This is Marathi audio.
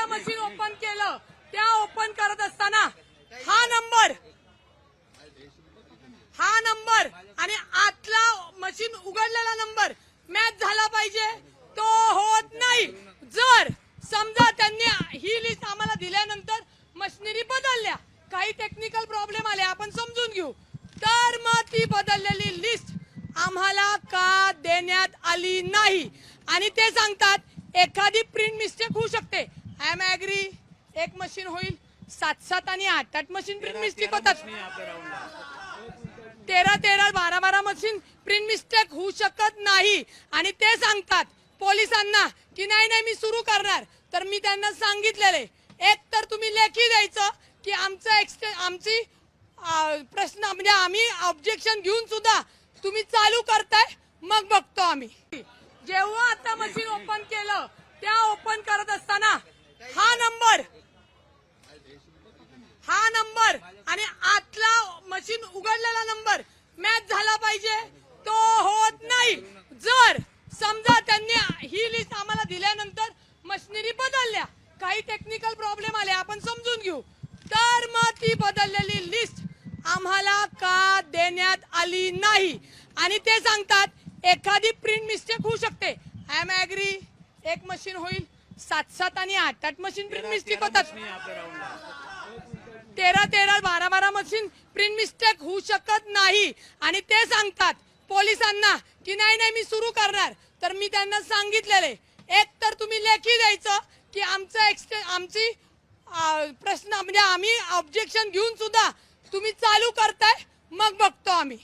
आता मशीन ओपन केलं. त्या ओपन करत असताना हा नंबर हा नंबर आणि आतला मशीन उघडलेला नंबर मॅच झाला पाहिजे. तो होत नाही. जर समजा त्यांनी ही लिस्ट आम्हाला दिल्यानंतर मशिनरी बदलल्या. काही टेक्निकल प्रॉब्लेम आले आपण समजून घेऊ. तर मग ती बदललेली लिस्ट आम्हाला का देण्यात आली नाही? आणि ते सांगतात एखादी प्रिंट मिस्टेक होऊ शकते. आय एम ऍग्री एक मशीन होईल. सात सात आणि आठ. आठ मशीन प्रिंट मिस्टेक होतात. तेरा तेरा बारा बारा मशीन प्रिंट मिस्टेक होऊ शकत नाही. आणि ते सांगतात पोलिसांना की नाही नाही मी सुरू करणार. तर मी त्यांना सांगितलेले. एक तर तुम्ही लेखी द्यायचं की आमचं एक्सटे आमची प्रश्न म्हणजे आम्ही ऑब्जेक्शन घेऊन सुद्धा तुम्ही चालू करताय मग बघतो आम्ही. जेव्हा आता मशीन ओपन केलं त्या ओपन करत असताना हा नंबर हा नंबर आणि आतला मशीन उघडलेला नंबर मॅच झाला पाहिजे. तो होत नाही. जर समजा त्यांनी ही लिस्ट आम्हाला दिल्यानंतर मशिनरी बदलल्या काही टेक्निकल प्रॉब्लेम आले आपण समजून घेऊ. तर मग ती बदललेली लिस्ट आम्हाला का देण्यात आली नाही? आणि ते सांगतात एखादी प्रिंट मिस्टेक होऊ शकते. आय एम ऍग्री एक मशीन होईल सात सात आणि आठ आठ मशीन प्रिंट मिस्टेक होतात. तेरा तेरा बारा बारा मशीन प्रिंट मिस्टेक होऊ शकत नाही. आणि ते सांगतात पोलिसांना की नाही नाही मी सुरू करणार. तर मी त्यांना सांगितलेले. एक तर तुम्ही लेखी द्यायचं की आमचं एक्सटे आमची प्रश्न म्हणजे आम्ही ऑब्जेक्शन घेऊन सुद्धा तुम्ही चालू करताय मग बघतो आम्ही.